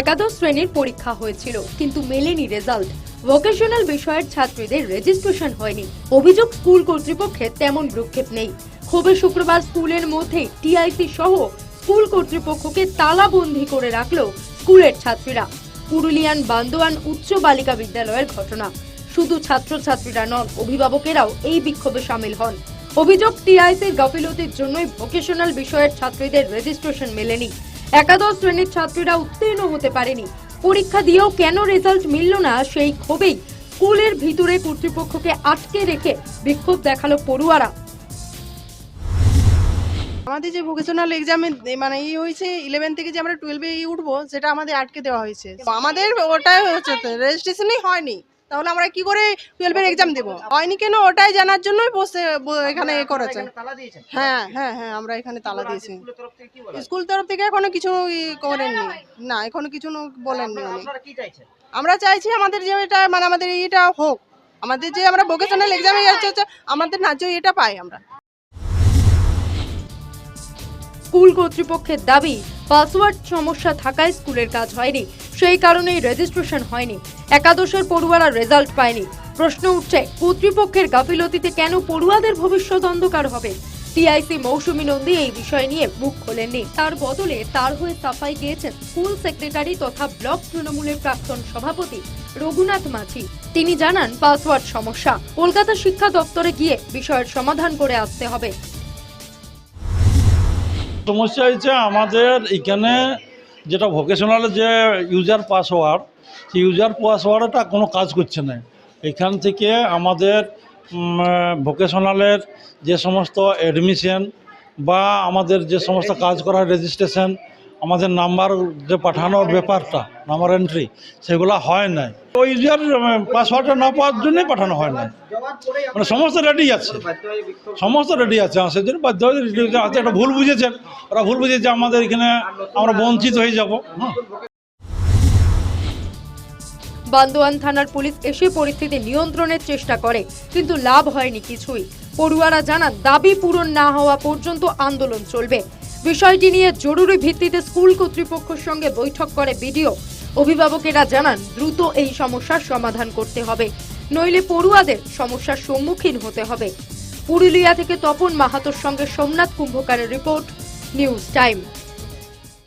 একাদশ শ্রেণির পরীক্ষা হয়েছিল, কিন্তু মেলেনি রেজাল্ট ভোকেশনাল বিষয়ের ছাত্রীদের রেজিস্ট্রেশন হয়নি। অভিযোগ স্কুল কর্তৃপক্ষের তেমন ভ্রুক্ষেপ নেই। ক্ষোভে শুক্রবার স্কুলের মধ্যে টিআইসি সহ স্কুল কর্তৃপক্ষকে তালাবন্দি করে রাখল স্কুলের ছাত্রীরা। পুরুলিয়ান বান্দোয়ান উচ্চ বালিকা বিদ্যালয়ের ঘটনা। শুধু ছাত্রছাত্রীরা নন, অভিভাবকেরাও এই বিক্ষোভে সামিল হন। অভিযোগ টিআইসির গাফিলতির জন্যই ভোকেশনাল বিষয়ের ছাত্রীদের রেজিস্ট্রেশন মেলেনি। একাদশ শ্রেণির ছাত্রীরা উত্তীর্ণ হতে পারেনি। পরীক্ষা দিয়েও কেন রেজাল্ট মিলল না সেই ক্ষোভেই স্কুলের ভিতরে কর্তৃপক্ষকে আটকে রেখে বিক্ষোভ দেখাল পড়ুয়ারা। আমাদের যে ভোকেশনাল এক্সামে মানে ই হয়েছে ইলেভেন থেকে যে আমরা টুয়েলভে উঠবো, সেটা আমাদের আটকে দেওয়া হয়েছে। আমাদের ওটাই হচ্ছে রেজিস্ট্রেশনই হয়নি। তাহলে আমরা কি করে টুয়েলভের এক্সাম দেবো? হয়নি কেন? ওটাই জানার জন্যই বসে এখানে এ করেছে। হ্যাঁ হ্যাঁ হ্যাঁ আমরা এখানে তালা দিয়েছি? স্কুল তরফ থেকে এখনও কিছু করেননি। না এখনও কিছু বলেননি উনি। আমরা চাইছি আমাদের যে এটা মানে আমাদের এটা হোক। আমাদের যে আমরা ভোকেশনাল এক্সামে যাচ্ছে আমাদের ন্যায্য এটা পাই আমরা। স্কুল কর্তৃপক্ষের দাবি, পাসওয়ার্ড সমস্যা থাকায় স্কুলের কাজ হয়নি। সেই কারণেই রেজিস্ট্রেশন হয়নি। একাদশের পড়ুয়ারা রেজাল্ট পায়নি। প্রশ্ন উঠছে, কর্তৃপক্ষের গাফিলতিতে কেন পড়ুয়াদের ভবিষ্যৎ অন্ধকার হবে? টিআইসি মৌসুমী নন্দী এই বিষয় নিয়ে মুখ খোলেননি। তার বদলে তার হয়ে সাফাই গিয়েছেন স্কুল সেক্রেটারি তথা ব্লক তৃণমূলের প্রাক্তন সভাপতি রঘুনাথ মাঝি। তিনি জানান, পাসওয়ার্ড সমস্যা। কলকাতা শিক্ষা দপ্তরে গিয়ে বিষয়ের সমাধান করে আসতে হবে। সমস্যা হয়েছে আমাদের এখানে যেটা ভোকেশনাল যে ইউজার পাসওয়ার্ড সেই ইউজার পাসওয়ার্ডটা কোনো কাজ করছে না। এখান থেকে আমাদের ভোকেশনালের যে সমস্ত অ্যাডমিশন বা আমাদের যে সমস্ত কাজ করার রেজিস্ট্রেশন আমাদের নাম্বার যে পাঠানোর ব্যাপারটা নাম্বার এন্ট্রি সেগুলো হয় নাই। ওই পাসওয়ার্ডটা না পাওয়ার জন্যই পাঠানো হয় না জবাব মানে সমস্ত রেডি আছে। সমস্ত রেডি আছে। আর সেজন্য বাধ্য হয়ে আছে। একটা ভুল বুঝেছেন, ওরা ভুল বুঝেছে আমাদের এখানে আমরা বঞ্চিত হয়ে যাব। হ্যাঁ বান্দোয়ান থানার পুলিশ এসে পরিস্থিতি নিয়ন্ত্রণের চেষ্টা করে, কিন্তু লাভ হয়নি কিছুই। পড়ুয়ারা জানান, দাবি পূরণ না হওয়া পর্যন্ত আন্দোলন চলবে। বিষয়টি নিয়ে জরুরি ভিত্তিতে স্কুল কর্তৃপক্ষের সঙ্গে বৈঠক করে বিডিও। অভিভাবকেরা জানান, দ্রুত এই সমস্যার সমাধান করতে হবে। নইলে পড়ুয়াদের সমস্যার সম্মুখীন হতে হবে। পুরুলিয়া থেকে তপন মাহাতোর সঙ্গে সোমনাথ কুম্ভকারের রিপোর্ট, নিউজ টাইম।